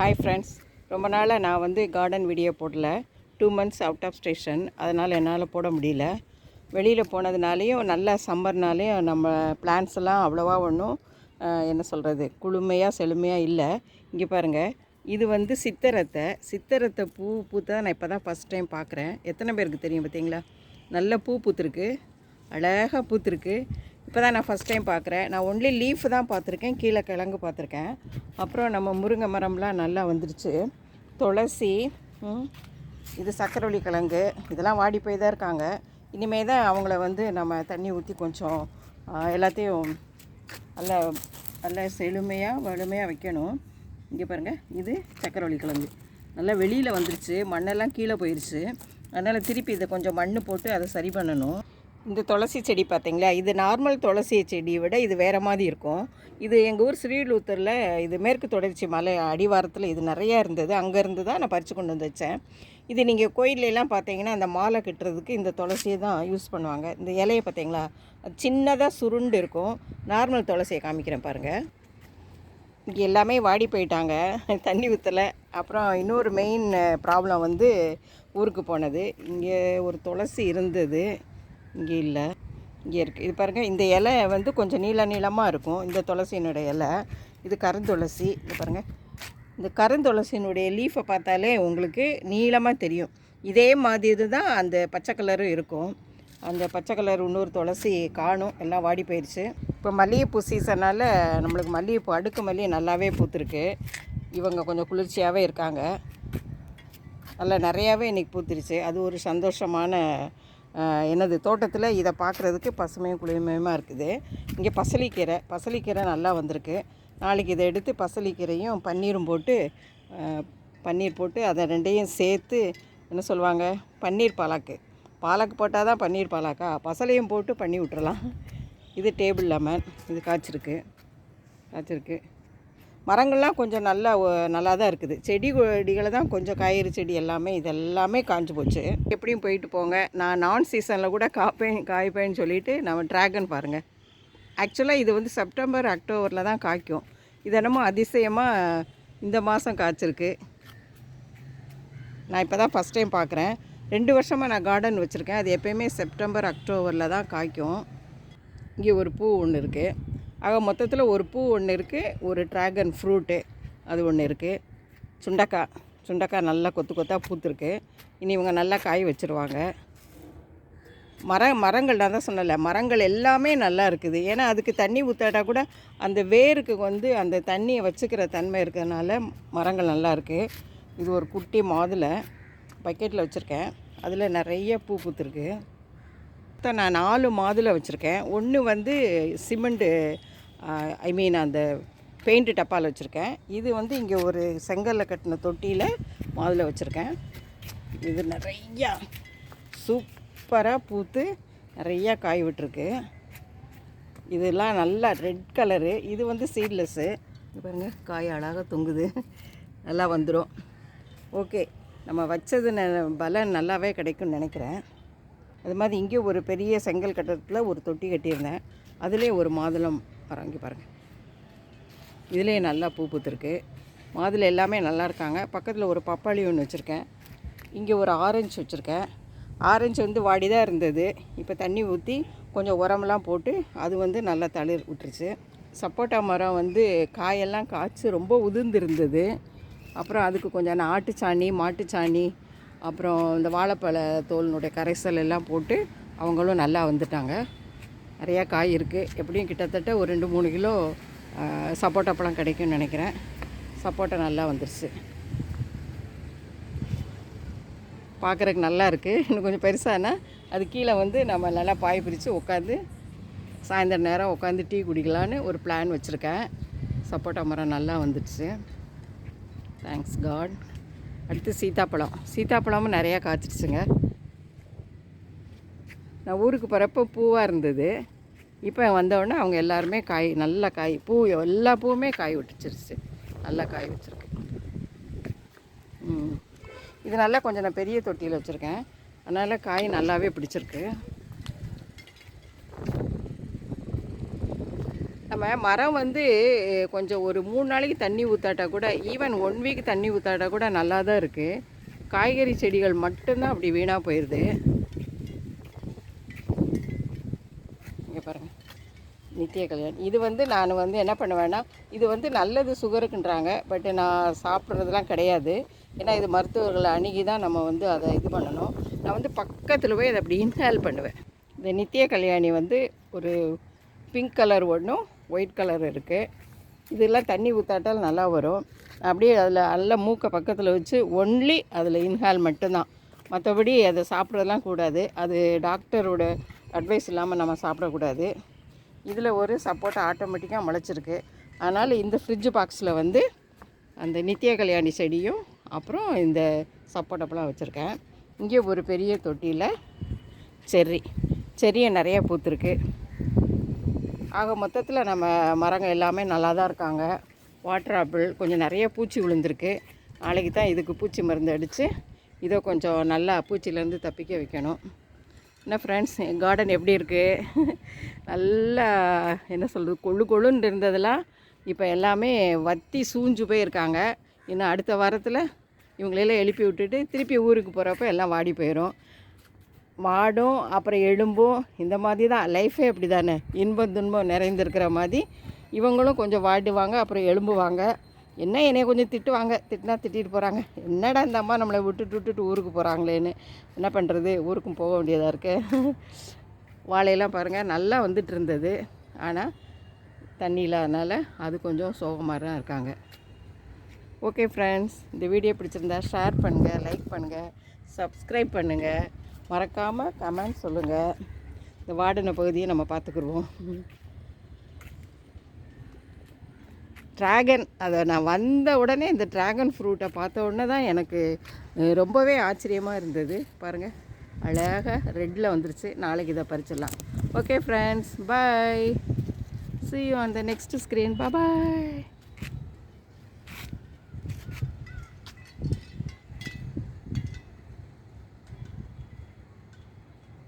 Hi friends ரொம்ப நாளாக நான் வந்து கார்டன் வீடியோ போடல. Two months out of station அதனால் என்னால் போட முடியல. வெளியில் போனதுனாலேயும் நல்ல சம்மர்னாலேயும் நம்ம பிளான்ஸ் எல்லாம் அவ்வளோவா ஒன்றும் என்ன சொல்கிறது குளுமையாக செழுமையாக இல்லை. இங்கே பாருங்கள் இது வந்து சித்தரத்தை. சித்தரத்தை பூ பூத்தா நான் இப்போ தான் ஃபஸ்ட் டைம் பார்க்குறேன் எத்தனை பேருக்கு தெரியும் பார்த்தீங்களா நல்ல பூ பூத்துருக்கு. அழகாக பூத்துருக்கு. இப்போ தான் நான் ஃபஸ்ட் டைம் பார்க்குறேன் நான் ஒன்லி லீஃப் தான் பார்த்துருக்கேன். கீழே கிழங்கு பார்த்துருக்கேன். அப்புறம் நம்ம முருங்கை மரம்லாம் நல்லா வந்துருச்சு. துளசி இது சக்கரவள்ளி கிழங்கு. இதெல்லாம் வாடி போய் தான் இருக்காங்க. இனிமேல் தான் அவங்கள வந்து நம்ம தண்ணி ஊற்றி கொஞ்சம் எல்லாத்தையும் நல்ல நல்ல செழுமையாக வலிமையாக வைக்கணும். இங்கே பாருங்கள் இது சக்கரவள்ளி கிழங்கு. நல்லா வெளியில் வந்துருச்சு. மண்ணெல்லாம் கீழே போயிடுச்சு அதனால் திருப்பி இதை கொஞ்சம் மண் போட்டு அதை சரி பண்ணணும். இந்த துளசி செடி பார்த்தீங்களா? இது நார்மல் துளசி செடியை விட இது வேறு மாதிரி இருக்கும். இது எங்கள் ஊர் ஸ்ரீலூத்தரில் இது மேற்கு தொடர்ச்சி மலை அடிவாரத்தில் இது நிறையா இருந்தது. அங்கேருந்து தான் நான் பறித்து கொண்டு வந்து வச்சேன். இது நீங்கள் கோயிலெலாம் பார்த்தீங்கன்னா அந்த மாலை கட்டுறதுக்கு இந்த துளசியை தான் யூஸ் பண்ணுவாங்க. இந்த இலையை பார்த்தீங்களா? சின்னதாக சுருண்டு இருக்கும். நார்மல் துளசியை காமிக்கிறேன் பாருங்கள் இங்கே எல்லாமே வாடி போயிட்டாங்க. தண்ணி ஊற்றலை அப்புறம் இன்னொரு மெயின் ப்ராப்ளம் வந்து ஊருக்கு போனது. இங்கே ஒரு துளசி இருந்தது. இங்கே இல்லை. இங்கே இருக்குது இது பாருங்கள் இந்த இலை வந்து கொஞ்சம் நீள நீளமாக இருக்கும். இந்த துளசியினுடைய இலை. இது கருந்துளசி. இது பாருங்கள் இந்த கருந்துளசியினுடைய லீஃபை பார்த்தாலே உங்களுக்கு நீளமாக தெரியும். இதே மாதிரி தான் அந்த பச்சை கலரும் இருக்கும். அந்த பச்சை கலர் இன்னொரு துளசி காணும். எல்லாம் வாடி போயிடுச்சு இப்போ மல்லிகைப்பூ சீசனால் நம்மளுக்கு மல்லிகைப்பூ அடுக்கு மல்லிகை நல்லாவே பூத்துருக்கு. இவங்க கொஞ்சம் குளிர்ச்சியாகவே இருக்காங்க. நல்லா நிறையாவே இன்றைக்கி பூத்துருச்சு. அது ஒரு சந்தோஷமான என்னது தோட்டத்தில் இதை பார்க்குறதுக்கு பசுமையும் குளிர்மையுமாக இருக்குது. இங்கே பசலிக்கீரை பசலிக்கீரை நல்லா வந்திருக்கு. நாளைக்கு இதை எடுத்து பசலிக்கீரையும் பன்னீரும் போட்டு பன்னீர் போட்டு அதை ரெண்டையும் சேர்த்து என்ன சொல்லுவாங்க பன்னீர் பாலாக்கு. பாலாக்கு போட்டால் தான் பன்னீர் பாலாக்கா? பசலையும் போட்டு பண்ணி விட்டுறலாம். இது டேபிள் லெமன். இது காய்ச்சிருக்கு. காய்ச்சிருக்கு. மரங்கள்லாம் கொஞ்சம் நல்லா நல்லா தான் இருக்குது. செடி கொடிகளை தான் கொஞ்சம் காய்கறி செடி எல்லாமே இது எல்லாமே காஞ்சு போச்சு. எப்படியும் போயிட்டு போங்க. நான் நான் சீசனில் கூட காப்பேன் காய்ப்பேன்னு சொல்லிட்டு நம்ம ட்ராகன் பாருங்கள் ஆக்சுவலாக இது வந்து செப்டம்பர் அக்டோபரில் தான் காய்க்கும். இது என்னமோ அதிசயமாக இந்த மாதம் காய்ச்சிருக்கு. நான் இப்போ தான் ஃபஸ்ட் டைம் பார்க்குறேன் ரெண்டு வருஷமாக நான் கார்டன் வச்சுருக்கேன். அது எப்பயுமே செப்டம்பர் அக்டோபரில் தான் காய்க்கும். இங்கே ஒரு பூ ஒன்று இருக்குது ஆக மொத்தத்தில் ஒரு பூ ஒன்று இருக்குது ஒரு ட்ராகன் ஃப்ரூட்டு அது ஒன்று இருக்குது சுண்டக்காய் சுண்டக்காய் நல்லா கொத்து கொத்தாக பூத்துருக்கு. இனி இவங்க நல்லா காய் வச்சுருவாங்க. மர மரங்கள் நான் தான் சொன்னல மரங்கள் எல்லாமே நல்லா இருக்குது. ஏன்னா அதுக்கு தண்ணி ஊற்றாட்டா கூட அந்த வேருக்கு வந்து அந்த தண்ணியை வச்சுக்கிற தன்மை இருக்கிறதுனால மரங்கள் நல்லா இருக்குது இது ஒரு குட்டி மாதுளை பக்கெட்டில் வச்சுருக்கேன். அதில் நிறைய பூ பூத்துருக்கு. நான் நாலு மாதுளை வச்சுருக்கேன். ஒன்று வந்து சிமெண்ட்டு ஐ மீன் அந்த பெயிண்ட் டப்பாவில் வச்சுருக்கேன். இது வந்து இங்கே ஒரு செங்கல்ல கட்டின தொட்டியில் மாதுளை வச்சுருக்கேன். இது நிறையா சூப்பராக பூத்து நிறையா காய் விட்டுருக்கு. இதெல்லாம் நல்லா ரெட் கலரு இது வந்து சீட்லெஸ்ஸு பாருங்கள் காய் அழகாக தொங்குது. நல்லா வந்துடும் ஓகே நம்ம வச்சது ந- பலன் நல்லாவே கிடைக்கும்னு நினைக்கிறேன். அது மாதிரி இங்கே ஒரு பெரிய செங்கல் கட்டத்தில் ஒரு தொட்டி கட்டியிருந்தேன். அதுலேயே ஒரு மாதுளம் மரம் இங்கே பாருங்கள் இதுலேயே நல்லா பூ பூத்துருக்கு. மாதுளை எல்லாமே நல்லா இருக்காங்க. பக்கத்தில் ஒரு பப்பாளி ஒன்று வச்சுருக்கேன். இங்கே ஒரு ஆரஞ்சு வச்சுருக்கேன். ஆரஞ்சு வந்து வாடி தான் இருந்தது. இப்போ தண்ணி ஊற்றி கொஞ்சம் உரமெல்லாம் போட்டு அது வந்து நல்லா தளிர் விட்டுருச்சு. சப்போட்டா மரம் வந்து காயெல்லாம் காய்ச்சி ரொம்ப உதிர்ந்துருந்தது. அப்புறம் அதுக்கு கொஞ்சம் ஆட்டுச்சாணி மாட்டுச்சாணி அப்புறம் இந்த வாழைப்பழ தோலினுடைய கரைசல் எல்லாம் போட்டு அவங்களும் நல்லா வந்துட்டாங்க. நிறையா காய் இருக்குது எப்படியும் கிட்டத்தட்ட ஒரு ரெண்டு மூணு கிலோ சப்போட்டா பழம் கிடைக்கும்னு நினைக்கிறேன். சப்போட்டா நல்லா வந்துருச்சு. பார்க்குறதுக்கு நல்லா இருக்குது இன்னும் கொஞ்சம் பெருசானா அது கீழே வந்து நம்ம நல்லா பாய் பிரித்து உட்காந்து சாயந்தரம் நேரம் உட்காந்து டீ குடிக்கலான்னு ஒரு பிளான் வச்சுருக்கேன். சப்போட்டா மரம் நல்லா வந்துடுச்சு தேங்க்ஸ் காட் அடுத்து சீத்தாப்பழம். சீத்தாப்பழமும் நிறையா காய்ச்சிருச்சுங்க. நான் ஊருக்கு போகிறப்ப பூவாக இருந்தது. இப்போ வந்தவுடனே அவங்க எல்லாருமே காய் நல்லா காய் பூ எல்லா பூவுமே காய் விட்டுச்சிருச்சு நல்லா காய் வச்சுருக்கு இது நல்லா கொஞ்சம் நான் பெரிய தொட்டியில் வச்சுருக்கேன். அதனால் காய் நல்லாவே பிடிச்சிருக்கு. நம்ம மரம் வந்து கொஞ்சம் ஒரு மூணு நாளைக்கு தண்ணி ஊற்றாட்டா கூட ஈவன் ஒன் வீக் தண்ணி ஊற்றாட்டா கூட நல்லா தான் இருக்குது காய்கறி செடிகள் மட்டும்தான் அப்படி வீணாக போயிடுது இங்கே பாருங்கள் நித்திய கல்யாணம் இது வந்து நான் வந்து என்ன பண்ணுவேன்னா இது வந்து நல்லது சுகருக்குன்றாங்க பட் நான் சாப்பிட்றதுலாம் கிடையாது. ஏன்னா இது மருத்துவர்களை அணுகி தான் நம்ம வந்து அதை இது பண்ணணும். நான் வந்து பக்கத்தில் போய் அதை அப்படி இன்ஹேல் பண்ணுவேன். இந்த நித்திய கல்யாணி வந்து ஒரு பிங்க் கலர் ஒன்றும் ஒயிட் கலர் இருக்குது இதெல்லாம் தண்ணி ஊற்றாட்டால் நல்லா வரும். அப்படியே அதில் நல்ல மூக்கை பக்கத்தில் வச்சு ஒன்லி அதில் இன்ஹால் மட்டும்தான். மற்றபடி அதை சாப்பிட்றதெல்லாம் கூடாது. அது டாக்டரோட அட்வைஸ் இல்லாமல் நம்ம சாப்பிடக்கூடாது. இதில் ஒரு சப்போட்டா ஆட்டோமேட்டிக்காக முளைச்சிருக்கு. அதனால் இந்த ஃப்ரிட்ஜ் பாக்ஸில் வந்து அந்த நித்திய கல்யாணி செடியும் அப்புறம் இந்த சப்போட்டாப்பெல்லாம் வச்சுருக்கேன். இங்கே ஒரு பெரிய தொட்டியில் செர்ரி. செரியை நிறைய பூத்துருக்கு. ஆக மொத்தத்தில் நம்ம மரங்கள் எல்லாமே நல்லா தான் இருக்காங்க. வாட்டர் ஆப்பிள் கொஞ்சம் நிறைய பூச்சி விழுந்திருக்கு. நாளைக்கு தான் இதுக்கு பூச்சி மருந்து அடித்து இதை கொஞ்சம் நல்லா பூச்சியிலேருந்து தப்பிக்க வைக்கணும். என்ன ஃப்ரெண்ட்ஸ் என் கார்டன் எப்படி இருக்குது நல்லா என்ன சொல்கிறது கொழு கொழுன்னு இருந்ததெல்லாம் இப்போ எல்லாமே வத்தி சூஞ்சு போயிருக்காங்க. இன்னும் அடுத்த வாரத்தில் இவங்களெல்லாம் எழுப்பி விட்டுட்டு திருப்பி ஊருக்கு போகிறப்ப எல்லாம் வாடி போயிடும் மாடும் அப்புறம் எலும்பும் இந்த மாதிரி தான். லைஃபே அப்படி தானே இன்பம் துன்பம் நிறைந்திருக்கிற மாதிரி இவங்களும் கொஞ்சம் வாடுவாங்க அப்புறம் எலும்புவாங்க. என்ன என்னைய கொஞ்சம் திட்டுவாங்க திட்டினா திட்டிட்டு போகிறாங்க என்னடா இந்த அம்மா நம்மளை விட்டுட்டு விட்டுட்டு ஊருக்கு போகிறாங்களேன்னு என்ன பண்ணுறது ஊருக்கும் போக வேண்டியதாக இருக்கு. வாழையெல்லாம் பாருங்கள் நல்லா வந்துட்டு இருந்தது. ஆனால் தண்ணி இல்லாதனால அது கொஞ்சம் சோகமாக தான் இருக்காங்க. ஓகே ஃப்ரெண்ட்ஸ் இந்த வீடியோ பிடிச்சிருந்தா ஷேர் பண்ணுங்கள் லைக் பண்ணுங்கள் சப்ஸ்கிரைப் பண்ணுங்கள் மறக்காமல் கமெண்ட் சொல்லுங்கள் இந்த வார்டன பகுதியை நம்ம பார்த்துக்குருவோம். ட்ராகன் அதை நான் வந்த உடனே இந்த ட்ராகன் ஃப்ரூட்டை பார்த்த உடனே தான் எனக்கு ரொம்பவே ஆச்சரியமாக இருந்தது. பாருங்கள் அழகாக ரெட்டில் வந்துருச்சு. நாளைக்கு இதை பறிச்சிடலாம். Okay friends bye see you on the next screen bye